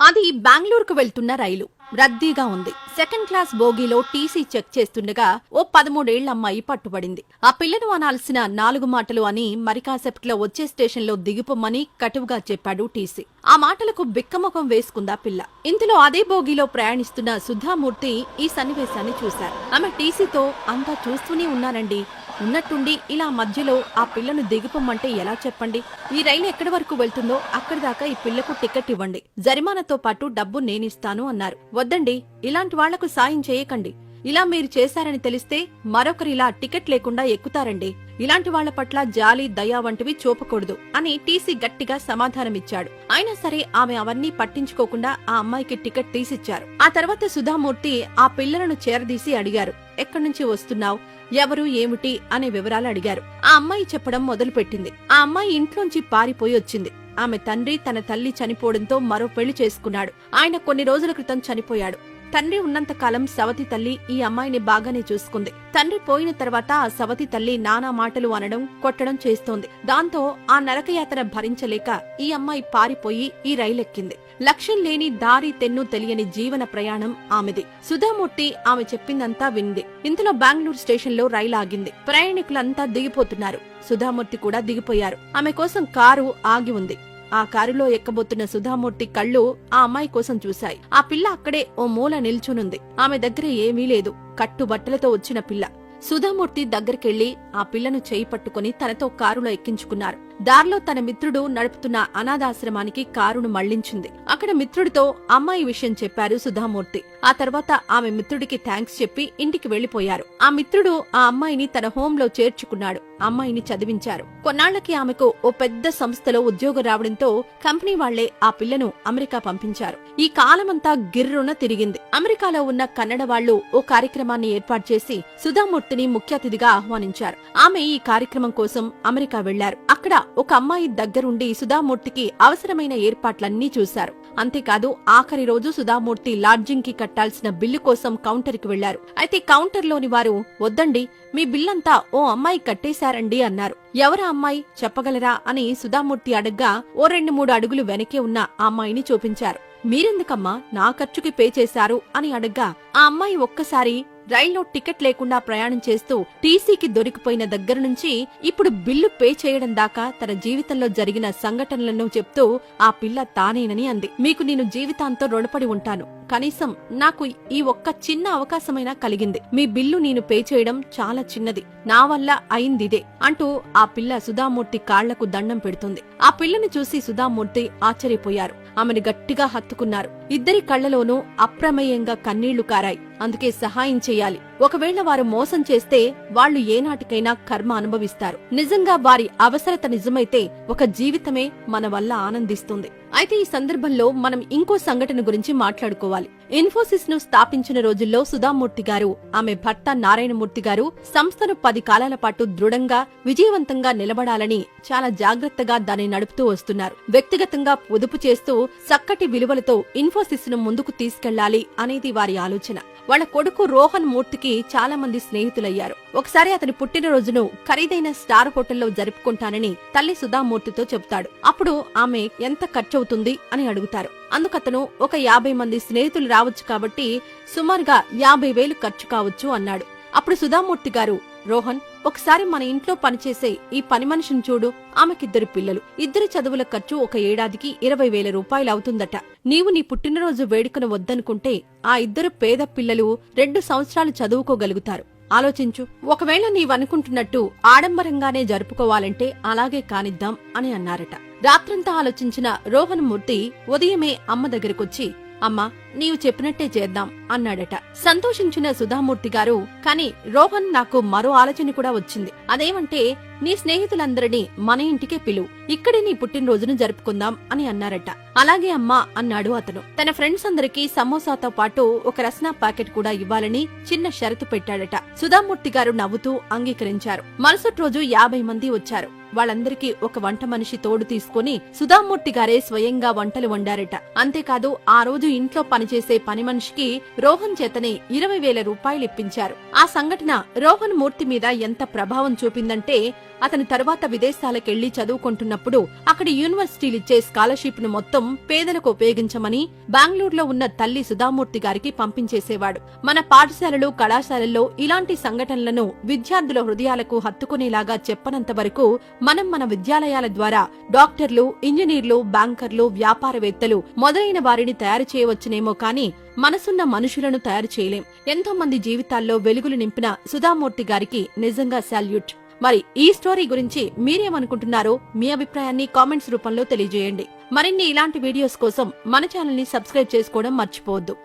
అది బెంగళూరుకు వెళ్తున్న రైలు. రద్దీగా ఉంది. సెకండ్ క్లాస్ బోగీలో టీసీ చెక్ చేస్తుండగా ఓ పదమూడేళ్ళ అమ్మాయి పట్టుబడింది. ఆ పిల్లను అనాల్సిన నాలుగు మాటలు అని మరికాసెప్ట్లో వచ్చే స్టేషన్లో దిగిపోమ్మని కటువుగా చెప్పాడు టీసీ. ఆ మాటలకు బిక్కముఖం వేసుకుందా పిల్ల. ఇంతలో అదే బోగీలో ప్రయాణిస్తున్న సుధామూర్తి ఈ సన్నివేశాన్ని చూశారు. ఆమె టీసీతో అంతా చూస్తూనే ఉన్నానండి. ఉన్నట్టుండి ఇలా మధ్యలో ఆ పిల్లను దిగిపోమ్మంటే ఎలా చెప్పండి? ఈ రైలు ఎక్కడి వరకు వెళ్తుందో అక్కడి దాకా ఈ పిల్లకు టికెట్ ఇవ్వండి. జరిమానాతో పాటు డబ్బు నేనిస్తాను అన్నారు. వద్దండి ఇలాంటి వాళ్ళకు సాయం చేయకండి. ఇలా మీరు చేశారని తెలిస్తే మరొకరు ఇలా టికెట్ లేకుండా ఎక్కుతారండి. ఇలాంటి వాళ్ళ పట్ల జాలి దయ వంటివి చూపకూడదు అని టీసీ గట్టిగా సమాధానమిచ్చాడు. అయినా సరే ఆమె అవన్నీ పట్టించుకోకుండా ఆ అమ్మాయికి టికెట్ తీసిచ్చారు. ఆ తర్వాత సుధామూర్తి ఆ పిల్లలను చేరదీసి అడిగారు. ఎక్కడి నుంచి వస్తున్నావు? ఎవరు? ఏమిటి? అనే వివరాలు అడిగారు. ఆ అమ్మాయి చెప్పడం మొదలుపెట్టింది. ఆ అమ్మాయి ఇంట్లోంచి పారిపోయి వచ్చింది. ఆమె తండ్రి తన తల్లి చనిపోవడంతో మరో పెళ్ళి చేసుకున్నాడు. ఆయన కొన్ని రోజుల క్రితం చనిపోయాడు. తండ్రి ఉన్నంత కాలం సవతి తల్లి ఈ అమ్మాయిని బాగానే చూసుకుంది. తండ్రి పోయిన తర్వాత ఆ సవతి తల్లి నానా మాటలు అనడం కొట్టడం చేస్తోంది. దాంతో ఆ నరకయాతన భరించలేక ఈ అమ్మాయి పారిపోయి ఈ రైలెక్కింది. లక్ష్యం లేని దారి తెన్ను తెలియని జీవన ప్రయాణం ఆమెది. సుధామూర్తి ఆమె చెప్పిందంతా వింది. ఇంతలో బెంగళూరు స్టేషన్లో రైలు ఆగింది. ప్రయాణికులంతా దిగిపోతున్నారు. సుధామూర్తి కూడా దిగిపోయారు. ఆమె కోసం కారు ఆగి ఉంది. ఆ కారులో ఎక్కబోతున్న సుధామూర్తి కళ్ళు ఆ అమ్మాయి కోసం చూశాయి. ఆ పిల్ల అక్కడే ఓ మూల నిల్చునుంది. ఆమె దగ్గర ఏమీ లేదు. కట్టు బట్టలతో వచ్చిన పిల్ల. సుధామూర్తి దగ్గరికెళ్ళి ఆ పిల్లను చేయి పట్టుకుని తనతో కారులో ఎక్కించుకున్నారు. దారిలో తన మిత్రుడు నడుపుతున్న అనాథాశ్రమానికి కారును మళ్ళించింది. అక్కడ మిత్రుడితో అమ్మాయి విషయం చెప్పారు సుధామూర్తి. ఆ తర్వాత ఆమె మిత్రుడికి థ్యాంక్స్ చెప్పి ఇంటికి వెళ్ళిపోయారు ఆ మిత్రుడు ఆ అమ్మాయిని తన హోంలో చేర్చుకున్నాడు. అమ్మాయిని చదివించారు. కొన్నాళ్ళకి ఆమెకు ఓ పెద్ద సంస్థలో ఉద్యోగం రావడంతో కంపెనీ వాళ్ళే ఆ పిల్లను అమెరికా పంపించారు. ఈ కాలమంతా గిర్రున తిరిగింది. అమెరికాలో ఉన్న కన్నడ వాళ్ళు ఓ కార్యక్రమాన్ని ఏర్పాటు చేసి సుధామూర్తిని ముఖ్య అతిథిగా ఆహ్వానించారు. ఆమె ఈ కార్యక్రమం కోసం అమెరికా వెళ్ళారు. అక్కడ ఒక అమ్మాయి దగ్గరుండి సుధామూర్తికి అవసరమైన ఏర్పాట్లన్నీ చూశారు. అంతేకాదు ఆఖరి రోజు సుధామూర్తి లాడ్జింగ్కి కట్టాల్సిన బిల్లు కోసం కౌంటర్కి వెళ్ళారు. అయితే కౌంటర్లోని వారు వద్దండి మీ బిల్లంతా ఓ అమ్మాయి కట్టేశారండి అన్నారు. ఎవరా అమ్మాయి? చెప్పగలరా? అని సుధామూర్తి అడగ్గా ఓ రెండు మూడు అడుగులు వెనకే ఉన్న ఆ అమ్మాయిని చూపించారు. మీరెందుకమ్మా? నా ఖర్చుకి పే చేశారు అని అడగ్గా ఆ అమ్మాయి ఒక్కసారి రైల్లో టికెట్ లేకుండా ప్రయాణం చేస్తూ టీసీకి దొరికిపోయిన దగ్గర నుంచి ఇప్పుడు బిల్లు పే చేయడం దాకా తన జీవితంలో జరిగిన సంఘటనలను చెప్తూ ఆ పిల్ల తానేనని అంది. మీకు నేను జీవితాంతో రుణపడి ఉంటాను. కనీసం నాకు ఈ ఒక్క చిన్న అవకాశమైనా కలిగింది. మీ బిల్లు నేను పే చేయడం చాలా చిన్నది. నా వల్ల అయిందిదే అంటూ ఆ పిల్ల సుధామూర్తి కాళ్ళకు దండం పెడుతుంది. ఆ పిల్లని చూసి సుధామూర్తి ఆశ్చర్యపోయారు. ఆమెను గట్టిగా హత్తుకున్నారు. ఇద్దరి కళ్ళలోనూ అప్రమేయంగా కన్నీళ్ళు కారాయి. అందుకే సహాయం చేయాలి. ఒకవేళ వారు మోసం చేస్తే వాళ్ళు ఏనాటికైనా కర్మ అనుభవిస్తారు. నిజంగా వారి అవసరత నిజమైతే ఒక జీవితమే మన వల్ల ఆనందిస్తుంది. అయితే ఈ సందర్భంలో మనం ఇంకో సంఘటన గురించి మాట్లాడుకోవాలి. ఇన్ఫోసిస్ను స్థాపించిన రోజుల్లో సుధామూర్తి గారు ఆమె భర్త నారాయణమూర్తి గారు సంస్థను పది కాలాల పాటు దృఢంగా విజయవంతంగా నిలబడాలని చాలా జాగ్రత్తగా దాన్ని నడుపుతూ వస్తున్నారు. వ్యక్తిగతంగా పొదుపు చేస్తూ చక్కటి విలువలతో ఇన్ఫోసిస్ను ముందుకు తీసుకెళ్ళాలి అనేది వారి ఆలోచన. వాళ్ళ కొడుకు రోహన్ మూర్తికి చాలా మంది స్నేహితులయ్యారు. ఒకసారి అతని పుట్టినరోజును ఖరీదైన స్టార్ హోటల్లో జరుపుకుంటానని తల్లి సుధామూర్తితో చెబుతాడు. అప్పుడు ఆమె ఎంత ఖర్చవుతుంది? అని అడుగుతారు. అందుకతను ఒక యాభై మంది స్నేహితులు రావచ్చు కాబట్టి సుమారుగా యాభై వేలు ఖర్చు కావచ్చు అన్నాడు. అప్పుడు సుధామూర్తి గారు రోహన్ ఒకసారి మన ఇంట్లో పనిచేసే ఈ పని మనిషిని చూడు. ఆమెకిద్దరు పిల్లలు. ఇద్దరి చదువుల ఖర్చు ఒక ఏడాదికి ఇరవై వేల రూపాయలు అవుతుందట. నీవు నీ పుట్టినరోజు వేడుకను వద్దనుకుంటే ఆ ఇద్దరు పేద పిల్లలు రెండు సంవత్సరాలు చదువుకోగలుగుతారు. ఆలోచించు. ఒకవేళ నీవనుకుంటున్నట్టు ఆడంబరంగానే జరుపుకోవాలంటే అలాగే కానిద్దాం అని అన్నారట. రాత్రంతా ఆలోచించిన రోహన్ మూర్తి ఉదయమే అమ్మ దగ్గరకొచ్చి అమ్మా నీవు చెప్పినట్టే చేద్దాం అన్నాడట. సంతోషించిన సుధామూర్తి గారు కాని రోహన్ నాకు మరో ఆలోచన కూడా వచ్చింది. అదేమంటే నీ స్నేహితులందరినీ మన ఇంటికే పిలువు ఇక్కడే నీ పుట్టినరోజును జరుపుకుందాం అని అన్నారట. అలాగే అమ్మా అన్నాడు అతను. తన ఫ్రెండ్స్ అందరికీ సమోసాతో పాటు ఒక రస్నా ప్యాకెట్ కూడా ఇవ్వాలని చిన్న షరతు పెట్టాడట. సుధామూర్తి గారు నవ్వుతూ అంగీకరించారు. మరుసటి రోజు యాభై మంది వచ్చారు. వాళ్ళందరికీ ఒక వంట మనిషి తోడు తీసుకుని సుధామూర్తి గారే స్వయంగా వంటలు వండారట. అంతేకాదు ఆ రోజు ఇంట్లో పనిచేసే పని మనిషికి రోహన్ చేతనే ఇరవై వేల రూపాయలు ఇప్పించారు. ఆ సంఘటన రోహన్ మూర్తి మీద ఎంత ప్రభావం చూపిందంటే అతని తరువాత విదేశాలకెళ్ళి చదువుకుంటున్నప్పుడు అక్కడి యూనివర్సిటీలిచ్చే స్కాలర్షిప్ను మొత్తం పేదలకు ఉపయోగించమని బెంగళూరులో ఉన్న తల్లి సుధామూర్తి గారికి పంపించేసేవాడు. మన పాఠశాలలు కళాశాలల్లో ఇలాంటి సంఘటనలను విద్యార్థుల హృదయాలకు హత్తుకునేలాగా చెప్పనంత వరకు మనం మన విద్యాలయాల ద్వారా డాక్టర్లు ఇంజనీర్లు బ్యాంకర్లు వ్యాపారవేత్తలు మొదలైన వారిని తయారు చేయవచ్చునేమో కానీ మనసున్న మనుషులను తయారు చేయలేం. ఎంతో మంది జీవితాల్లో వెలుగులు నింపిన సుధామూర్తి గారికి నిజంగా శాల్యూట్. మరి ఈ స్టోరీ గురించి మీరేమనుకుంటున్నారో మీ అభిప్రాయాన్ని కామెంట్స్ రూపంలో తెలియజేయండి. మరిన్ని ఇలాంటి వీడియోస్ కోసం మన ఛానల్ని సబ్స్క్రైబ్ చేసుకోవడం మర్చిపోవద్దు.